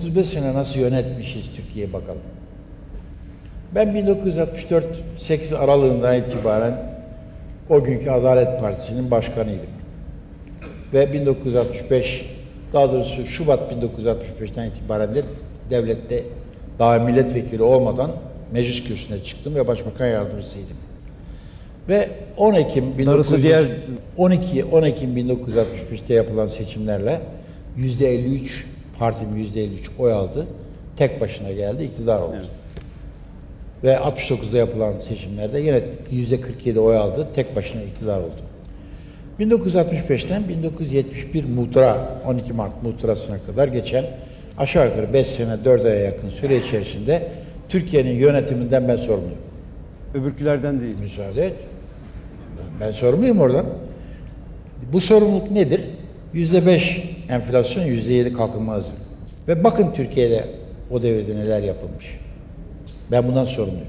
35 sene nasıl yönetmişiz Türkiye'ye bakalım. Ben 1964 8 aralığından itibaren o günkü Adalet Partisi'nin başkanıydım. Ve 1965 daha doğrusu Şubat 1965'ten itibaren de devlette daha milletvekili olmadan meclis kürsüsüne çıktım ve başbakan yardımcısıydım. Ve 10 Ekim Darısı 1900 diğer- 12 10 Ekim 1965'te yapılan seçimlerle %53 partim %53 oy aldı. Tek başına geldi, iktidar oldu. Ve 69'da yapılan seçimlerde yine %47 oy aldı, tek başına iktidar oldu. 1965'ten 1971 muhtıra, 12 Mart muhtırasına kadar geçen aşağı yukarı 5 sene 4 aya yakın süre içerisinde Türkiye'nin yönetiminden ben sorumluyum. Öbürkülerden değil. Müsaade et. Ben sorumluyum oradan. Bu sorumluluk nedir? Yüzde beş enflasyon, yüzde yedi kalkınma hızı. Ve bakın Türkiye'de o devirde neler yapılmış. Ben bundan sorumluyum.